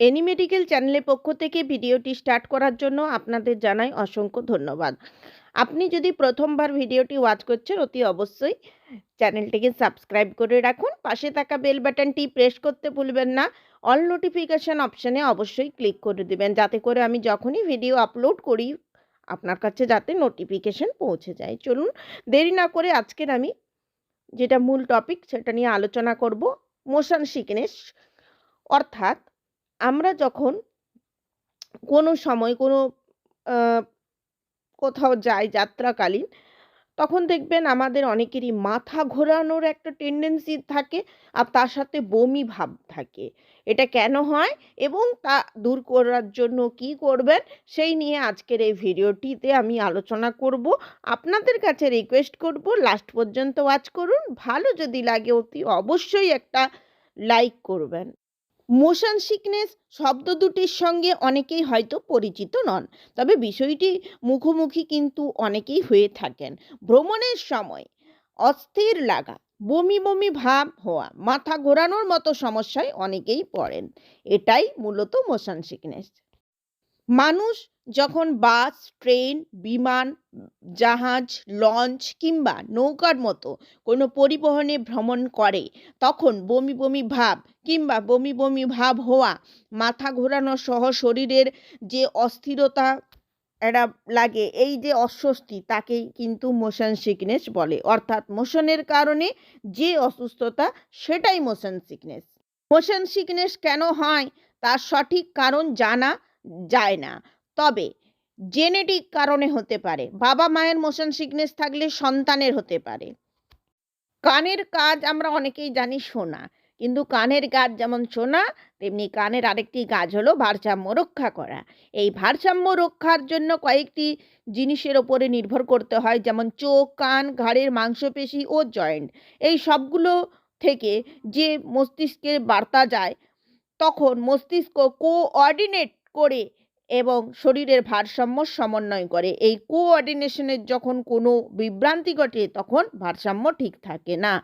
Any medical চ্যানেলের পক্ষ থেকে ভিডিওটি স্টার্ট করার জন্য আপনাদের জানাই অসংখ্য ধন্যবাদ। আপনি যদি প্রথমবার ভিডিওটি ওয়াচ করছেন, অতি অবশ্যই চ্যানেলটিকে সাবস্ক্রাইব করে রাখুন। পাশে থাকা বেল বাটনটি প্রেস করতে ভুলবেন না। অল নোটিফিকেশান অপশানে অবশ্যই ক্লিক করে দেবেন। যাতে করে আমি যখনই ভিডিও আপলোড করি, আপনার কাছে যাতে নোটিফিকেশান পৌঁছে যায়। চলুন, দেরি না করে আজকের আমি যেটা মূল টপিক, সেটা নিয়ে আলোচনা করব। মোশন সিকনেস, অর্থাৎ আমরা যখন কোনো সময় কোনো কোথাও যাই যাত্রাকালীন, তখন দেখবেন আমাদের অনেকেরই মাথা ঘোরানোর একটা টেন্ডেন্সি থাকে আর তার সাথে বমি ভাব থাকে। এটা কেন হয় এবং তা দূর করার জন্য কি করবেন সেই নিয়ে আজকের এই ভিডিওটিতে আমি আলোচনা করব। আপনাদের কাছে রিকোয়েস্ট করব লাস্ট পর্যন্ত ওয়াচ করুন। ভালো যদি লাগে অতি অবশ্যই একটা লাইক করবেন। মোশন সিকনেস শব্দ দুটির সঙ্গে অনেকেই হয়তো পরিচিত নন। তবে বিষয়টি মুখোমুখি কিন্তু অনেকেই হয়ে থাকেন। ভ্রমণের সময় অস্থির লাগা, বমি বমি ভাব হওয়া, মাথা ঘোরানোর মতো সমস্যায় অনেকেই পড়েন। এটাই মূলত মোশন সিকনেস। মানুষ যখন বাস, ট্রেন, বিমান, জাহাজ, লঞ্চ কিংবা নৌকার মতো কোনো পরিবহনে ভ্রমণ করে, তখন বমি বমি ভাব কিংবা বমি বমি ভাব হওয়া, মাথা ঘোরানো সহ শরীরের যে অস্থিরতা একটা লাগে, এই যে অস্বস্তি তাকেই কিন্তু মোশন সিকনেস বলে। অর্থাৎ মোশনের কারণে যে অসুস্থতা, সেটাই মোশন সিকনেস মোশন সিকনেস কেন হয়? তার সঠিক কারণ জানা যায় না। তবে জেনেটিক কারণে হতে পারে। বাবা মায়ের মোশন সিকনেস থাকলে সন্তানের হতে পারে। কানের কাজ আমরা অনেকেই জানি শোনা কিন্তু কানের কাজ যেমন শোনা তেমনি কানের আরেকটি কাজ হলো ভারসাম্য রক্ষা করা। এই ভারসাম্য রক্ষার জন্য কয়েকটি জিনিসের ওপরে নির্ভর করতে হয়, যেমন চোখ, কান, ঘাড়ের মাংসপেশি ও জয়েন্ট এই সবগুলো থেকে যে মস্তিষ্কের বার্তা যায়, তখন মস্তিষ্ক কোঅর্ডিনেট করে এবং শরীরের ভারসাম্য সমন্বয় করে। এই কোঅর্ডিনেশনের যখন কোনো বিভ্রান্তি ঘটে, তখন ভারসাম্য ঠিক থাকে না।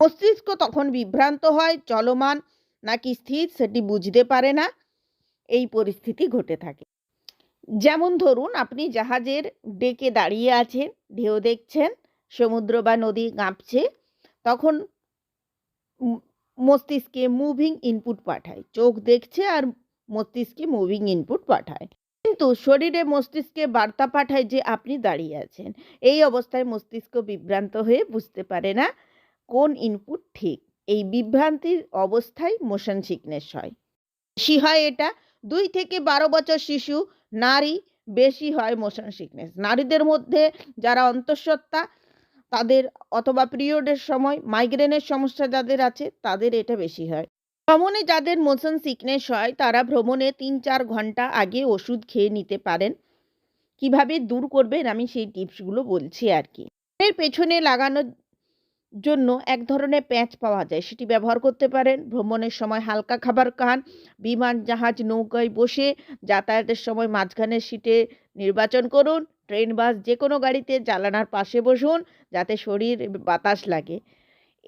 মস্তিষ্ক তখন বিভ্রান্ত হয়, চলমান নাকি স্থির সেটি বুঝতে পারে না। এই পরিস্থিতি ঘটে থাকে। যেমন ধরুন, আপনি জাহাজের ডেকে দাঁড়িয়ে আছেন, ঢেউ দেখছেন, সমুদ্র বা নদী কাঁপছে, তখন মস্তিষ্কে মুভিং ইনপুট পাঠায়। চোখ দেখছে আর মস্তিষ্কে মুভিং ইনপুট পাঠায়। কিন্তু শরীরে মস্তিষ্কে বার্তা পাঠায় যে আপনি দাঁড়িয়ে আছেন। এই অবস্থায় মস্তিষ্ক বিভ্রান্ত হয়ে বুঝতে পারে না কোন ইনপুট ঠিক। এই বিভ্রান্তির অবস্থায় মোশন সিকনেস হয়। বেশি হয় এটা, দুই থেকে বারো বছর শিশু, নারী বেশি হয় মোশন সিকনেস নারীদের মধ্যে যারা অন্তঃসত্ত্বা, তাদের অথবা পিরিয়ডের সময় মাইগ্রেনের সমস্যা যাদের আছে, তাদের এটা বেশি হয়। ভ্রমণে যাদের মোশন সিকনেস হয়, তারা ভ্রমণে তিন চার ঘণ্টা আগে ওষুধ খেয়ে নিতে পারেন। কীভাবে দূর করবেন? আমি সেই টিপসগুলো বলছি আর কি। এর পেছনে লাগানোর জন্য এক ধরনের প্যাঁচ পাওয়া যায়। সেটি ব্যবহার করতে পারেন। ভ্রমণের সময় হালকা খাবার খান। বিমান, জাহাজ, নৌকায় বসে যাতায়াতের সময় মাঝখানের সিটে নির্বাচন করুন। ট্রেন বাস যে কোনো গাড়িতে জানালার পাশে বসুন, যাতে শরীর বাতাস লাগে।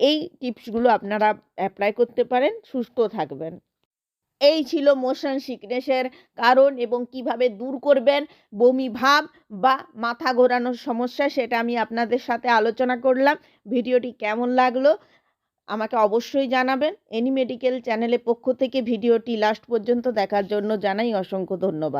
এই টিপসগুলো আপনারা অ্যাপ্লাই করতে পারেন, সুস্থ থাকবেন। এই ছিল মোশন সিকনেসের কারণ এবং কীভাবে দূর করবেন, বমি ভাব বা মাথা ঘোরানোর সমস্যা সেটা আমি আপনাদের সাথে আলোচনা করলাম। ভিডিওটি কেমন লাগল আমাকে অবশ্যই জানাবেন। এনি মেডিকেল চ্যানেলের পক্ষ থেকে ভিডিওটি লাস্ট পর্যন্ত দেখার জন্য জানাই অসংখ্য ধন্যবাদ।